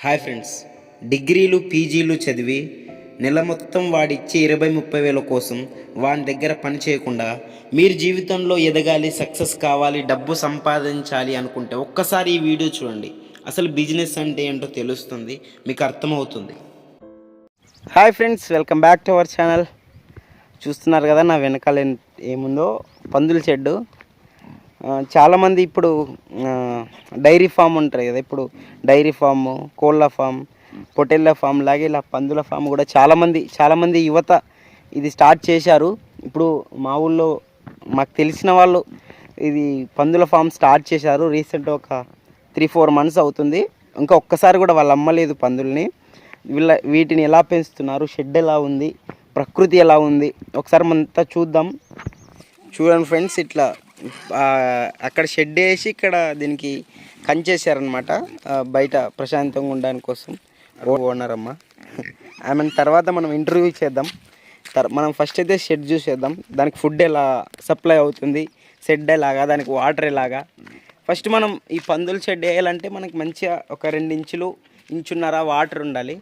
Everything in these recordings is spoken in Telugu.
Hi friends. డిగ్రీలు పీజీలు చదివి నెల మొత్తం వాడిచ్చే ఇరవై ముప్పై వేల కోసం వాని దగ్గర పని చేయకుండా మీరు జీవితంలో ఎదగాలి సక్సెస్ కావాలి డబ్బు సంపాదించాలి అనుకుంటే ఒక్కసారి ఈ వీడియో చూడండి. అసలు బిజినెస్ అంటే ఏంటో తెలుస్తుంది మీకు అర్థమవుతుంది. Hi friends welcome back to our channel. చూస్తున్నారు కదా నా వెనకాల ఏముందో? పందుల చెడ్డు చాలామంది ఇప్పుడు డైరీ ఫామ్ ఉంటారు కదా ఇప్పుడు డైరీ ఫామ్ కోళ్ళ ఫామ్ పొటెళ్ళ ఫామ్ లాగే ఇలా పందుల ఫామ్ కూడా చాలామంది చాలామంది యువత ఇది స్టార్ట్ చేశారు. ఇప్పుడు మా ఊళ్ళో మాకు తెలిసిన వాళ్ళు ఇది పందుల ఫామ్ స్టార్ట్ చేశారు. రీసెంట్ ఒక త్రీ ఫోర్ మంత్స్ అవుతుంది. ఇంకా ఒక్కసారి కూడా వాళ్ళు అమ్మలేదు పందుల్ని. వీళ్ళ వీటిని ఎలా పెంచుతున్నారు? షెడ్ ఎలా ఉంది? ప్రకృతి ఎలా ఉంది? ఒకసారి మనంతా చూద్దాం. చూడండి ఫ్రెండ్స్ ఇట్లా అక్కడ షెడ్ వేసి ఇక్కడ దీనికి కంచేసారనమాట బయట ప్రశాంతంగా ఉండడానికి కోసం. ఓనర్ అమ్మ ఆమె తర్వాత మనం ఇంటర్వ్యూ చేద్దాం. తర్ మనం ఫస్ట్ అయితే షెడ్ చూసేద్దాం. దానికి ఫుడ్ ఎలా సప్లై అవుతుంది? షెడ్ ఎలాగా? దానికి వాటర్ ఎలాగా? ఫస్ట్ మనం ఈ పందుల షెడ్ వేయాలంటే మనకి మంచిగా ఒక రెండు ఇంచులు ఇంచున్నర వాటర్ ఉండాలి.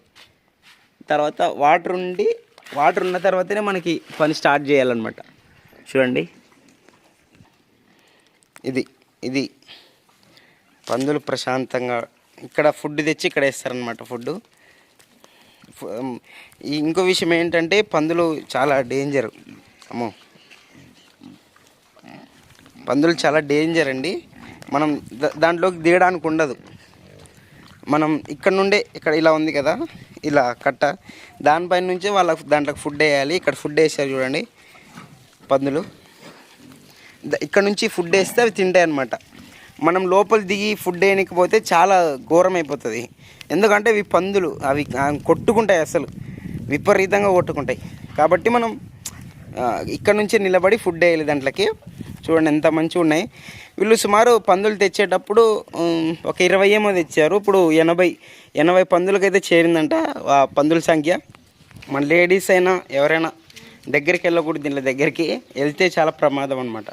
తర్వాత వాటర్ ఉండి వాటర్ ఉన్న తర్వాతనే మనకి పని స్టార్ట్ చేయాలన్నమాట. చూడండి. ఇది ఇది. పందులు ప్రశాంతంగా ఇక్కడ ఫుడ్ తెచ్చి ఇక్కడ వేస్తారనమాట ఫుడ్ ఇంకో విషయం ఏంటంటే పందులు చాలా డేంజర్. అమ్మో. పందులు చాలా డేంజర్ అండి. మనం దా- దాంట్లోకి దిగడానికి ఉండదు. మనం ఇక్కడ నుండే ఇక్కడ ఇలా ఉంది కదా ఇలా కట్ట. దానిపైన నుంచే వాళ్ళకు దాంట్లోకి ఫుడ్ వేయాలి. ఇక్కడ ఫుడ్ వేసారు చూడండి పందులు. ఇక్కడ నుంచి ఫుడ్ వేస్తే అవి తింటాయి అనమాట మనం లోపల దిగి ఫుడ్ వేయకపోతే చాలా ఘోరం అయిపోతుంది ఎందుకంటే ఇవి పందులు అవి కొట్టుకుంటాయి అసలు. విపరీతంగా కొట్టుకుంటాయి. కాబట్టి మనం ఇక్కడ నుంచి నిలబడి ఫుడ్ వేయాలి దాంట్లోకి. చూడండి ఎంత మంచిగా ఉన్నాయి. వీళ్ళు సుమారు పందులు తెచ్చేటప్పుడు ఒక ఇరవై ఏమో తెచ్చారు. ఇప్పుడు ఎనభై ఎనభై పందులకైతే చేరిందంట ఆ పందుల సంఖ్య. మన లేడీస్ అయినా ఎవరైనా దగ్గరికి వెళ్ళకూడదు దీని దగ్గరికి. వెళ్తే చాలా ప్రమాదం అనమాట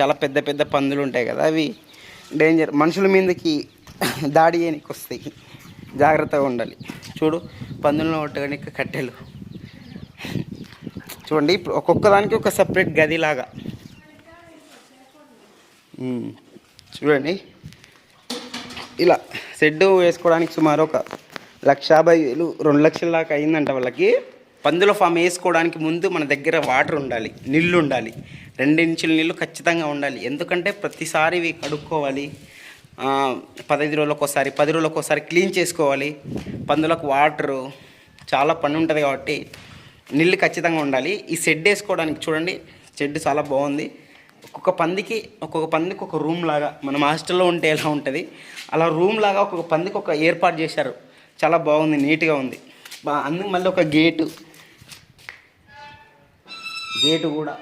చాలా పెద్ద పెద్ద పందులు ఉంటాయి కదా అవి డేంజర్ మనుషుల మీదకి దాడి చేయడానికి వస్తాయి. జాగ్రత్తగా ఉండాలి. చూడు పందులను కొట్టడానికి కట్టెలు. చూడండి ఇప్పుడు ఒక్కొక్క దానికి ఒక సపరేట్ గదిలాగా. చూడండి. ఇలా షెడ్ వేసుకోవడానికి సుమారు ఒక లక్ష యాభై వేలు రెండు లక్షల దాకా అయిందంట వాళ్ళకి. పందుల ఫామ్ వేసుకోవడానికి ముందు మన దగ్గర వాటర్ ఉండాలి నీళ్ళు ఉండాలి. రెండించుల నీళ్ళు ఖచ్చితంగా ఉండాలి. ఎందుకంటే ప్రతిసారి ఇవి కడుక్కోవాలి. పదహైదు రోజులకు ఒకసారి పది రోజులకు ఒకసారి క్లీన్ చేసుకోవాలి. పందులకు వాటరు చాలా పని ఉంటుంది కాబట్టి నీళ్ళు ఖచ్చితంగా ఉండాలి. ఈ షెడ్ వేసుకోవడానికి చూడండి షెడ్ చాలా బాగుంది. ఒక్కొక్క పందికి ఒక్కొక్క పందికి ఒక రూమ్ లాగా మనం హాస్టల్లో ఉంటే ఎలా ఉంటుంది? అలా రూమ్ లాగా ఒక్కొక్క పందికి ఒక ఏర్పాటు చేశారు. చాలా బాగుంది నీట్గా ఉంది. అందుకు మళ్ళీ ఒక గేటు గేటు కూడా.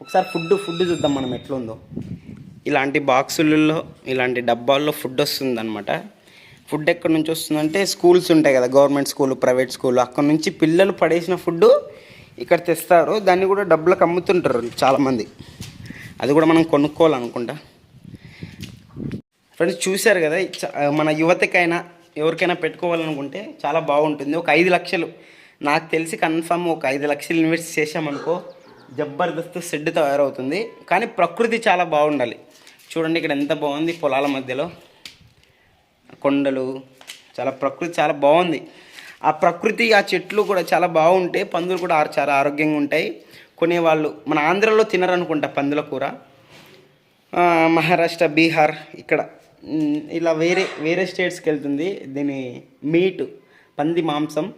ఒకసారి ఫుడ్ ఫుడ్ చూద్దాం మనం ఎట్లుందో. ఇలాంటి బాక్సులలో ఇలాంటి డబ్బాల్లో ఫుడ్ వస్తుంది అనమాట ఫుడ్ ఎక్కడి నుంచి వస్తుందంటే స్కూల్స్ ఉంటాయి కదా గవర్నమెంట్ స్కూల్ ప్రైవేట్ స్కూల్. అక్కడ నుంచి పిల్లలు పడేసిన ఫుడ్ ఇక్కడ తెస్తారు. దాన్ని కూడా డబ్బులకు అమ్ముతుంటారు చాలామంది. అది కూడా మనం కొనుక్కోవాలనుకుంటా. ఫ్రెండ్స్ చూశారు కదా మన యువతకైనా ఎవరికైనా పెట్టుకోవాలనుకుంటే చాలా బాగుంటుంది. ఒక ఐదు లక్షలు నాకు తెలిసి కన్ఫర్మ్ ఒక ఐదు లక్షలు ఇన్వెస్ట్ చేసామనుకో జబర్దస్త్ షెడ్ తయారవుతుంది. కానీ ప్రకృతి చాలా బాగుండాలి. చూడండి ఇక్కడ ఎంత బాగుంది పొలాల మధ్యలో. కొండలు చాలా ప్రకృతి చాలా బాగుంది. ఆ ప్రకృతి ఆ చెట్లు కూడా చాలా బాగుంటే పందులు కూడా చాలా ఆరోగ్యంగా ఉంటాయి. కొనేవాళ్ళు మన ఆంధ్రలో తినరనుకుంటా పందుల కూర. మహారాష్ట్ర బీహార్ ఇక్కడ ఇలా వేరే వేరే స్టేట్స్కి వెళ్తుంది. దీని మీట్ పంది మాంసం.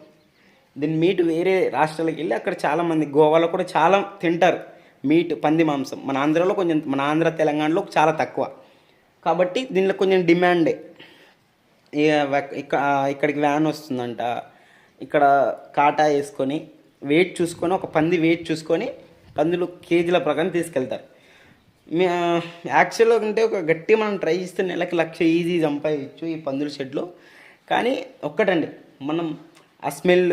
దీన్ని మీట్ వేరే రాష్ట్రాలకు వెళ్ళి అక్కడ చాలామంది గోవాలో కూడా చాలా తింటారు. మీట్ పంది మాంసం. మన ఆంధ్రలో కొంచెం మన ఆంధ్ర తెలంగాణలో చాలా తక్కువ. కాబట్టి దీనిలో కొంచెం డిమాండే. ఇక్కడ ఇక్కడికి వ్యాన్ వస్తుందంట. ఇక్కడ కాటా వేసుకొని వెయిట్ చూసుకొని ఒక పంది వెయిట్ చూసుకొని పందులు కేజీల ప్రకారం తీసుకెళ్తారు. యాక్చువల్గా అంటే ఒక గట్టి మనం ట్రై చేస్తే నెలకి లక్ష ఈజీ సంపాదించు ఈ పందుల షెడ్లో కానీ ఒక్కటండి మనం ఆ స్మెల్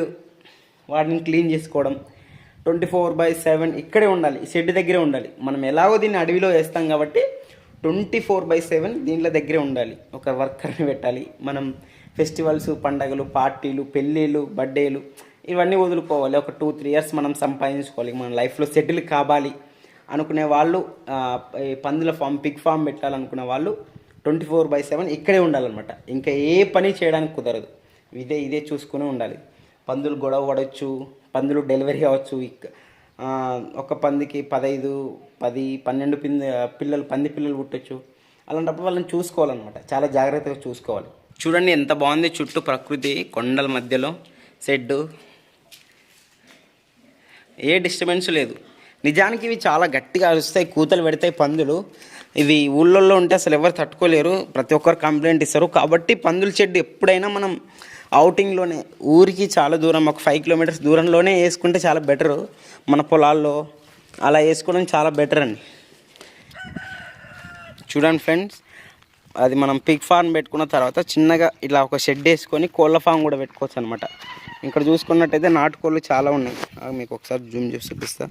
వాటిని క్లీన్ చేసుకోవడం. ట్వంటీ ఫోర్ బై సెవెన్ ఇక్కడే ఉండాలి. షెడ్ దగ్గరే ఉండాలి. మనం ఎలాగో దీన్ని అడవిలో వేస్తాం కాబట్టి ట్వంటీ ఫోర్ బై సెవెన్ దీంట్లో దగ్గరే ఉండాలి. ఒక వర్కర్ని పెట్టాలి. మనం ఫెస్టివల్స్ పండగలు పార్టీలు పెళ్ళిళ్ళు బర్త్డేలు ఇవన్నీ వదులుకోవాలి. ఒక టూ త్రీ ఇయర్స్ మనం సంపాదించుకోవాలి. మన లైఫ్లో సెటిల్ కావాలి అనుకునే వాళ్ళు పందుల ఫామ్ పిగ్ ఫామ్ పెట్టాలనుకునే వాళ్ళు ట్వంటీ ఫోర్ బై సెవెన్ ఇక్కడే ఉండాలన్నమాట. ఇంకా ఏ పని చేయడానికి కుదరదు. ఇదే ఇదే చూసుకునే ఉండాలి. పందులు గొడవ పడవచ్చు పందులు డెలివరీ అవ్వచ్చు. ఒక పందికి పదహైదు పది పన్నెండు పింద పిల్లలు పంది పిల్లలు పుట్టచ్చు. అలాంటప్పుడు వాళ్ళని చూసుకోవాలన్నమాట. చాలా జాగ్రత్తగా చూసుకోవాలి. చూడండి ఎంత బాగుంది చుట్టూ ప్రకృతి కొండల మధ్యలో షెడ్డు. ఏ డిస్టర్బెన్స్ లేదు. నిజానికి ఇవి చాలా గట్టిగా అరుస్తాయి కూతలు పెడతాయి పందులు. ఇవి ఊళ్ళల్లో ఉంటే అసలు ఎవరు తట్టుకోలేరు. ప్రతి ఒక్కరు కంప్లైంట్ ఇస్తారు. కాబట్టి పందుల చెడ్డు ఎప్పుడైనా మనం అవుటింగ్లోనే ఊరికి చాలా దూరం ఒక ఫైవ్ కిలోమీటర్స్ దూరంలోనే వేసుకుంటే చాలా బెటరు మన పొలాల్లో అలా వేసుకోవడం చాలా బెటర్ అండి. చూడండి ఫ్రెండ్స్ అది మనం పిగ్ ఫార్మ్ పెట్టుకున్న తర్వాత చిన్నగా ఇలా ఒక షెడ్ వేసుకొని కోళ్ళ ఫామ్ కూడా పెట్టుకోవచ్చు అనమాట ఇక్కడ చూసుకున్నట్టయితే నాటుకోళ్ళు చాలా ఉన్నాయి. మీకు ఒకసారి జూమ్ చేసి చూపిస్తా.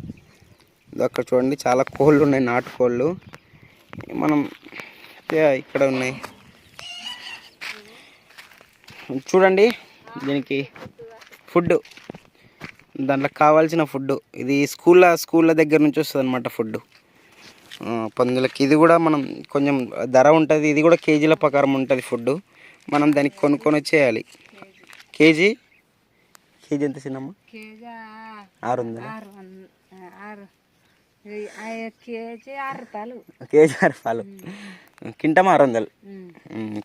అక్కడ చూడండి చాలా కోళ్ళు ఉన్నాయి నాటుకోళ్ళు. మనం ఇక్కడ ఉన్నాయి. చూడండి దీనికి ఫుడ్ దాంట్లో కావాల్సిన ఫుడ్ ఇది స్కూళ్ళ స్కూళ్ళ దగ్గర నుంచి వస్తుంది అనమాట ఫుడ్ పందులకి. ఇది కూడా మనం కొంచెం ధర ఉంటుంది. ఇది కూడా కేజీల ప్రకారం ఉంటుంది ఫుడ్ మనం దానికి కొనుక్కొని వచ్చేయాలి. కేజీ? కేజీ ఎంత చిన్నమ్మ? కేజీ ఆరు ఆ కేజీ ఆరు రూపాయలు. కేజీ ఆరు రూపాయలు. కింటం ఆరు వందలు.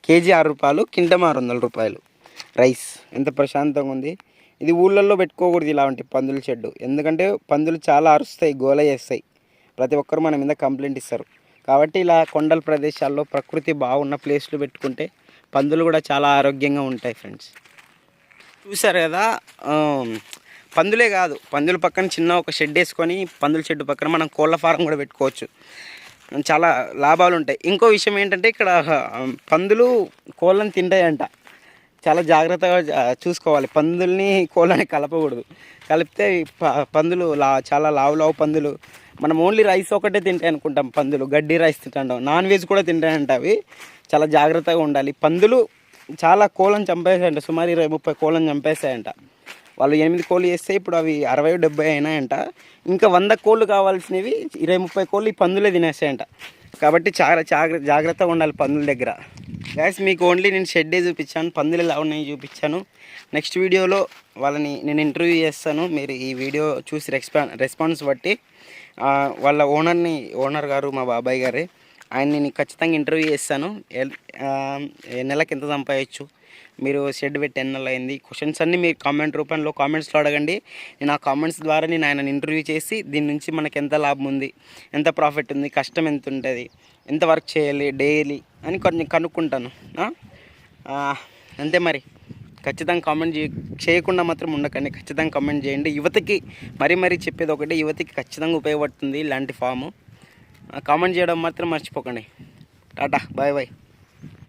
కేజీ ఆరు రూపాయలు కింటం ఆరు వందల రూపాయలు. రైస్. ఎంత ప్రశాంతంగా ఉంది. ఇది ఊళ్ళల్లో పెట్టుకోకూడదు ఇలాంటి పందుల షెడ్డు. ఎందుకంటే పందులు చాలా అరుస్తాయి గోల చేస్తాయి. ప్రతి ఒక్కరు మన మీద కంప్లైంట్ ఇస్తారు. కాబట్టి ఇలా కొండల ప్రదేశాల్లో ప్రకృతి బాగున్న ప్లేస్లు పెట్టుకుంటే పందులు కూడా చాలా ఆరోగ్యంగా ఉంటాయి ఫ్రెండ్స్. చూసారు కదా పందులే కాదు. పందుల పక్కన చిన్న ఒక షెడ్ వేసుకొని పందుల షెడ్ పక్కన మనం కోళ్ళ ఫారం కూడా పెట్టుకోవచ్చు. చాలా లాభాలు ఉంటాయి. ఇంకో విషయం ఏంటంటే ఇక్కడ పందులు కోళ్ళని తింటాయంట. చాలా జాగ్రత్తగా చూసుకోవాలి. పందుల్ని కోళ్ళని కలపకూడదు. కలిపితే ప- పందులు లా చాలా లావు లావు పందులు. మనం ఓన్లీ రైస్ ఒకటే తింటాయి అనుకుంటాం పందులు. గడ్డి రైస్ తింటాం నాన్ వెజ్ కూడా తింటాయంట అవి. చాలా జాగ్రత్తగా ఉండాలి. పందులు చాలా కోళ్ళని చంపేసాయంట సుమారు ఇరవై ముప్పై కోళ్ళని చంపేసాయంట వాళ్ళు ఎనిమిది కోళ్ళు వేస్తే ఇప్పుడు అవి అరవై డెబ్బై అయినాయంట. ఇంకా వంద కోళ్ళు కావాల్సినవి ఇరవై ముప్పై కోళ్ళు ఈ పందులే తినేస్తాయంట. కాబట్టి చాలా జాగ్రత్త జాగ్రత్తగా ఉండాలి పందుల దగ్గర. గ్యాస్ మీకు ఓన్లీ నేను షెడ్డే చూపించాను పందులు ఎలా ఉన్నాయి చూపించాను. నెక్స్ట్ వీడియోలో వాళ్ళని నేను ఇంటర్వ్యూ చేస్తాను. మీరు ఈ వీడియో చూసి రెస్పా రెస్పాన్స్ బట్టి వాళ్ళ ఓనర్ని ఓనర్ గారు మా బాబాయ్ గారే ఆయన నేను ఖచ్చితంగా ఇంటర్వ్యూ చేస్తాను. ఎల్- ఏ నెలకి ఎంత సంపాదించు మీరు షెడ్ పెట్టి ఎన్నెల అయింది క్వశ్చన్స్ అన్నీ మీరు కామెంట్ రూపంలో కామెంట్స్లో అడగండి. నేను ఆ కామెంట్స్ ద్వారా నేను ఆయన ఇంటర్వ్యూ చేసి దీని నుంచి మనకు ఎంత లాభం ఉంది ఎంత ప్రాఫిట్ ఉంది కష్టం ఎంత ఉంటుంది ఎంత వర్క్ చేయాలి డైలీ అని కొంచెం కనుక్కుంటాను. అంతే మరి. ఖచ్చితంగా కామెంట్ చేయకుండా మాత్రం ఉండకండి. ఖచ్చితంగా కామెంట్ చేయండి. యువతకి మరీ మరీ చెప్పేది ఒకటి యువతకి ఖచ్చితంగా ఉపయోగపడుతుంది ఇలాంటి ఫాము కామెంట్ చేయడం మాత్రం మర్చిపోకండి. Tata bye bye